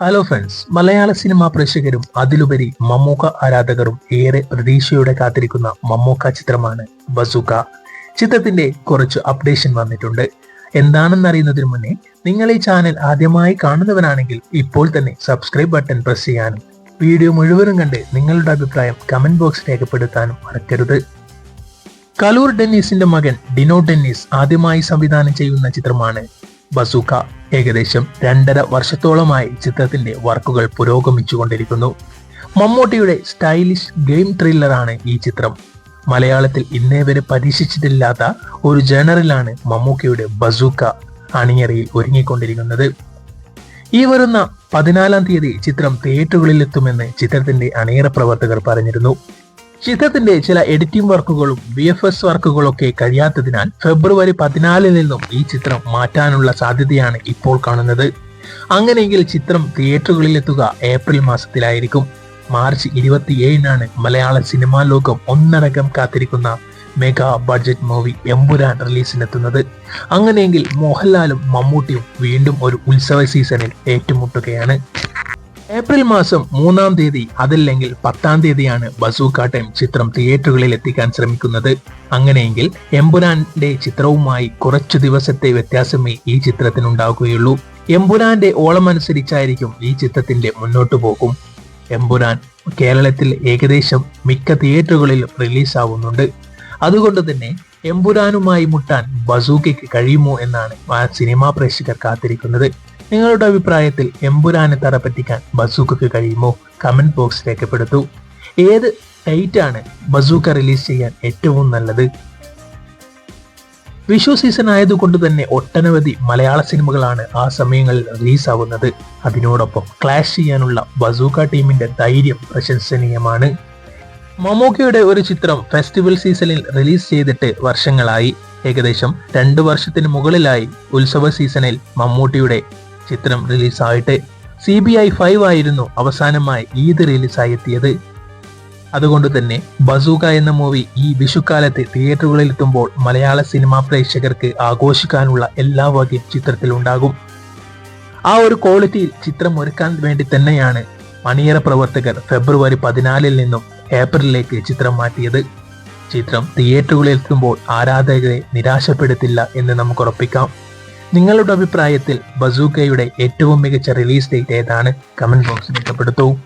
Hello friends മലയാള cinema പ്രേക്ഷകരും അതിലുപരി മമ്മൂക്ക ആരാധകരും ഏറെ പ്രതീക്ഷയോടെ കാത്തിരിക്കുന്ന മമ്മൂക്ക ചിത്രമാണ് ബസുക. ചിത്രത്തിന്റെ കുറച്ച് അപ്ഡേഷൻ വന്നിട്ടുണ്ട്. എന്താണെന്ന് അറിയുന്നതിന് മുന്നേ നിങ്ങൾ ഈ ചാനൽ ആദ്യമായി കാണുന്നവനാണെങ്കിൽ ഇപ്പോൾ തന്നെ സബ്സ്ക്രൈബ് ബട്ടൺ പ്രസ് ചെയ്യാനും വീഡിയോ മുഴുവനും കണ്ട് നിങ്ങളുടെ അഭിപ്രായം കമന്റ് ബോക്സ് രേഖപ്പെടുത്താനും മറക്കരുത്. കലൂർ ഡെന്നീസിന്റെ മകൻ ഡിനോ ഡെന്നീസ് ആദ്യമായി സംവിധാനം ചെയ്യുന്ന ചിത്രമാണ് ബസൂക്ക ഏകദേശം രണ്ടര വർഷത്തോളമായി ചിത്രത്തിന്റെ വർക്കുകൾ പുരോഗമിച്ചുകൊണ്ടിരിക്കുന്നു. മമ്മൂട്ടിയുടെ സ്റ്റൈലിഷ് ഗെയിം ത്രില്ലറാണ് ഈ ചിത്രം. മലയാളത്തിൽ ഇന്നേ വരെ പരീക്ഷിച്ചിട്ടില്ലാത്ത ഒരു ജേണറിലാണ് മമ്മൂക്കയുടെ ബസൂക്ക അണിയറയിൽ ഒരുങ്ങിക്കൊണ്ടിരിക്കുന്നത്. ഈ വരുന്ന പതിനാലാം തീയതി ചിത്രം തിയേറ്ററുകളിലെത്തുമെന്ന് ചിത്രത്തിന്റെ അണിയറ പ്രവർത്തകർ പറഞ്ഞിരുന്നു. ചിത്രത്തിന്റെ ചില എഡിറ്റിംഗ് വർക്കുകളും വി എഫ് എസ് വർക്കുകളൊക്കെ കഴിയാത്തതിനാൽ ഫെബ്രുവരി പതിനാലിൽ നിന്നും ഈ ചിത്രം മാറ്റാനുള്ള സാധ്യതയാണ് ഇപ്പോൾ കാണുന്നത്. അങ്ങനെയെങ്കിൽ ചിത്രം തിയേറ്ററുകളിൽ എത്തുക ഏപ്രിൽ മാസത്തിലായിരിക്കും. മാർച്ച് ഇരുപത്തിയേഴിനാണ് മലയാള സിനിമാ ലോകം ഒന്നടങ്കം കാത്തിരിക്കുന്ന മെഗാ ബഡ്ജറ്റ് മൂവി എമ്പുരാൻ റിലീസിനെത്തുന്നത്. അങ്ങനെയെങ്കിൽ മോഹൻലാലും മമ്മൂട്ടിയും വീണ്ടും ഒരു ഉത്സവ സീസണിൽ ഏറ്റുമുട്ടുകയാണ്. ഏപ്രിൽ മാസം മൂന്നാം തീയതി അതല്ലെങ്കിൽ പത്താം തീയതിയാണ് ബസൂക്ക ടൈം ചിത്രം തിയേറ്ററുകളിൽ എത്തിക്കാൻ ശ്രമിക്കുന്നത്. അങ്ങനെയെങ്കിൽ എമ്പുരാന്റെ ചിത്രവുമായി കുറച്ചു ദിവസത്തെ വ്യത്യാസമേ ഈ ചിത്രത്തിനുണ്ടാകുകയുള്ളൂ എമ്പുരാന്റെ ഓളമനുസരിച്ചായിരിക്കും ഈ ചിത്രത്തിന്റെ മുന്നോട്ടു പോകും. എമ്പുരാൻ കേരളത്തിൽ ഏകദേശം മിക്ക തിയേറ്ററുകളിലും റിലീസാവുന്നുണ്ട്. അതുകൊണ്ട് തന്നെ എമ്പുരാനുമായി മുട്ടാൻ ബസൂക്കയ്ക്ക് കഴിയുമോ എന്നാണ് ആ സിനിമാ പ്രേക്ഷകർ കാത്തിരിക്കുന്നത്. നിങ്ങളുടെ അഭിപ്രായത്തിൽ എമ്പുരാനെ തറപ്പറ്റിക്കാൻ ബസൂക്കക്ക് കഴിയുമോ? കമന്റ് ബോക്സ് രേഖപ്പെടുത്തൂ. ഏത് ഡേറ്റാണ് ബസൂക്ക റിലീസ് ചെയ്യാൻ ഏറ്റവും നല്ലത്? വിഷു സീസൺ ആയതുകൊണ്ട് തന്നെ ഒട്ടനവധി മലയാള സിനിമകളാണ് ആ സമയങ്ങളിൽ റിലീസ് ആവുന്നത്. അതിനോടൊപ്പം ക്ലാഷ് ചെയ്യാനുള്ള ബസൂക്ക ടീമിന്റെ ധൈര്യം പ്രശംസനീയമാണ്. മമ്മൂക്കയുടെ ഒരു ചിത്രം ഫെസ്റ്റിവൽ സീസണിൽ റിലീസ് ചെയ്തിട്ട് വർഷങ്ങളായി. ഏകദേശം രണ്ട് വർഷത്തിന് മുകളിലായി ഉത്സവ സീസണിൽ മമ്മൂട്ടിയുടെ ചിത്രം റിലീസായിട്ട് സി ബി ഐ ഫൈവ് ആയിരുന്നു അവസാനമായി ഈദ് റിലീസായി എത്തിയത് അതുകൊണ്ട് തന്നെ ബസൂക എന്ന മൂവി ഈ വിഷുക്കാലത്ത് തിയേറ്ററുകളിൽ എത്തുമ്പോൾ മലയാള സിനിമാ പ്രേക്ഷകർക്ക് ആഘോഷിക്കാനുള്ള എല്ലാ വകയും ചിത്രത്തിലുണ്ടാകും. ആ ഒരു ക്വാളിറ്റിയിൽ ചിത്രം ഒരുക്കാൻ വേണ്ടി തന്നെയാണ് മണിയറ പ്രവർത്തകർ ഫെബ്രുവരി പതിനാലിൽ നിന്നും ഏപ്രിലിലേക്ക് ചിത്രം മാറ്റിയത്. ചിത്രം തിയേറ്ററുകളിൽ എത്തുമ്പോൾ ആരാധകരെ നിരാശപ്പെടുത്തില്ല എന്ന് നമുക്ക് ഉറപ്പിക്കാം. നിങ്ങളുടെ അഭിപ്രായത്തിൽ ബസൂക്കയുടെ ഏറ്റവും മികച്ച റിലീസ് ഡേറ്റ് ഏതാണ്? കമന്റ് ബോക്സിൽ രേഖപ്പെടുത്തൂ.